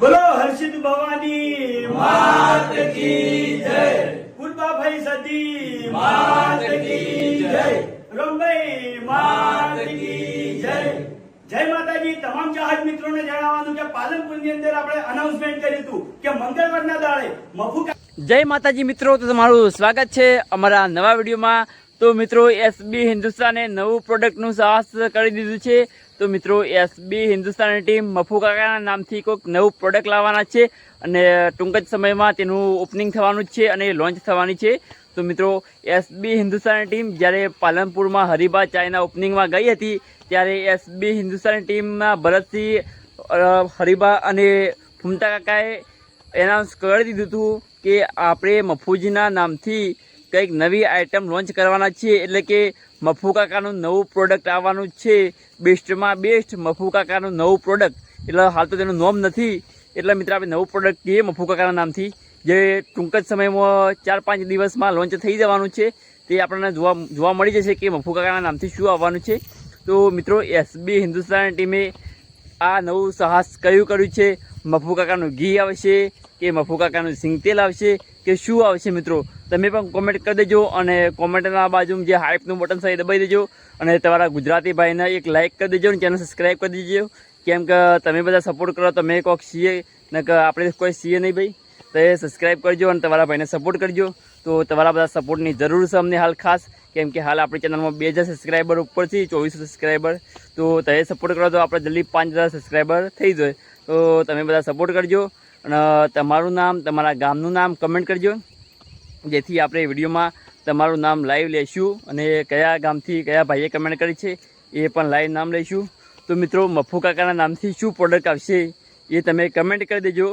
બોલો, હર્ષિત ભવાની માત કી જય. ફૂલબાભાઈ સદી માત કી જય. રમભાઈ માત કી જય. જય માતાજી. તમામ ચાહક મિત્રોને જણાવવાનું કે પાલનપુરની અંદર આપણે અનાઉન્સમેન્ટ કર્યું હતું કે મંગળવારના દાડે મફુકા જય માતાજી મિત્રો, તો તમારું સ્વાગત છે અમારા નવા વિડીયોમાં. તો મિત્રો એસબી હિન્દુસ્તાને નવું પ્રોડક્ટનું સાહસ કરી દીધું છે. તો મિત્રો એસબી હિન્દુસ્તાનની ટીમ મફુ કાકાના નામથી કોઈક નવું પ્રોડક્ટ લાવવાના છે અને ટૂંક જ સમયમાં તેનું ઓપનિંગ થવાનું જ છે અને લોન્ચ થવાની છે. તો મિત્રો એસબી હિન્દુસ્તાનની ટીમ જ્યારે પાલનપુરમાં હરિભા ચાયના ઓપનિંગમાં ગઈ હતી, ત્યારે એસબી હિન્દુસ્તાનની ટીમના ભરતસિંહ હરિભા અને ફુમતા કાકાએ એનાઉન્સ કરી દીધું હતું કે આપણે મફુજીના નામથી કંઈક નવી આઇટમ લોન્ચ કરવાના છીએ, એટલે કે મફુ કાકાનું નવું પ્રોડક્ટ આવવાનું છે. બેસ્ટમાં બેસ્ટ મફુ કાકાનું નવું પ્રોડક્ટ એટલે હાલ તો તેનું નોમ નથી. એટલે મિત્ર, આપણે નવું પ્રોડક્ટ કહીએ મફુ કાકાના નામથી. જે ટૂંક જ સમયમાં ચાર પાંચ દિવસમાં લોન્ચ થઈ જવાનું છે. તે આપણને જોવા જોવા મળી જશે કે મફુ કાકાના નામથી શું આવવાનું છે. તો મિત્રો એસબી હિન્દુસ્તાન ટીમે આ નવું સાહસ કયું કર્યું છે? મફુ કાકાનું ઘી આવશે કે મફુ કાકાનું સિંગતેલ આવશે કે શું આવશે મિત્રો? તમે પણ કોમેન્ટ કરી દેજો અને કોમેન્ટના બાજુમાં જે હાઇપનું બટન છે એ દબાઈ દેજો. અને તમારા ગુજરાતી ભાઈને એક લાઇક કરી દેજો અને ચેનલ સબસ્ક્રાઈબ કરી દેજો. કેમ કે તમે બધા સપોર્ટ કરો તમે કોઈક સીએ ને આપણે કોઈ સીએ નહીં ભાઈ. તો એ સબસ્ક્રાઈબ કરજો અને તમારા ભાઈને સપોર્ટ કરજો. તો તમારા બધા સપોર્ટની જરૂર છે અમને હાલ ખાસ. કેમ કે હાલ આપણી ચેનલમાં બે હજાર સબસ્ક્રાઈબર ઉપરથી ચોવીસો સબસ્ક્રાઈબર તો તમે સપોર્ટ કરો તો આપણે જલ્દી પાંચ હજાર સબસ્ક્રાઈબર થઈ જાય. તો તમે બધા સપોર્ટ કરજો. અને તમારું નામ, તમારા ગામનું નામ કમેન્ટ કરજો. જેથી આપણે વિડીયોમાં તમારું નામ લાઈવ લેશું અને કયા ગામથી કયા ભાઈએ કમેન્ટ કરી છે એ પણ લાઈવ નામ લઈશું તો મિત્રો, મફુ કાકાના નામથી શું પ્રોડક્ટ આવશે એ તમે કમેન્ટ કરી દેજો.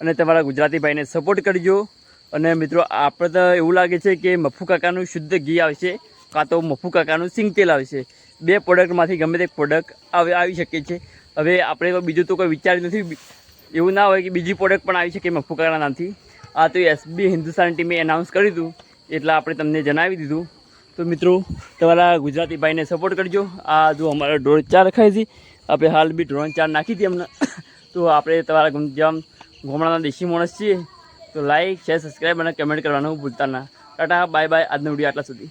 અને તમારા ગુજરાતી ભાઈને સપોર્ટ કરજો. અને મિત્રો, આપણે તો એવું લાગે છે કે મફુ કાકાનું શુદ્ધ ઘી આવશે, કાં તો મફુ કાકાનું સિંગ તેલ આવશે. બે પ્રોડક્ટમાંથી ગમે તે પ્રોડક્ટ આવી આવી શકે છે. હવે આપણે બીજું તો કોઈ વિચાર્યું નથી. એવું ના હોય કે બીજી પ્રોડક્ટ પણ આવી શકે મફુ કાકાના નામથી. આ તો એસબી હિન્દુસ્તાન ટીમે એનાઉન્સ કર્યું દીધું એટલે આપણે તમને જણાવી દીધું. તો મિત્રો, તમારા ગુજરાતી ભાઈને સપોર્ટ કરજો. આ જો અમારા ડ્રોન ચાર રખાય છે. આપણે હાલ બી ડ્રોન ચાર નાખી હતી અમને તો આપણે તમારા જેમ ગામડાના દેશી માણસ છીએ, તો લાઈક શેર સબસ્ક્રાઈબ અને કમેન્ટ કરવાનું ભૂલતા ના. ટાટા બાય બાય આજનો વીડિયો આટલા સુધી.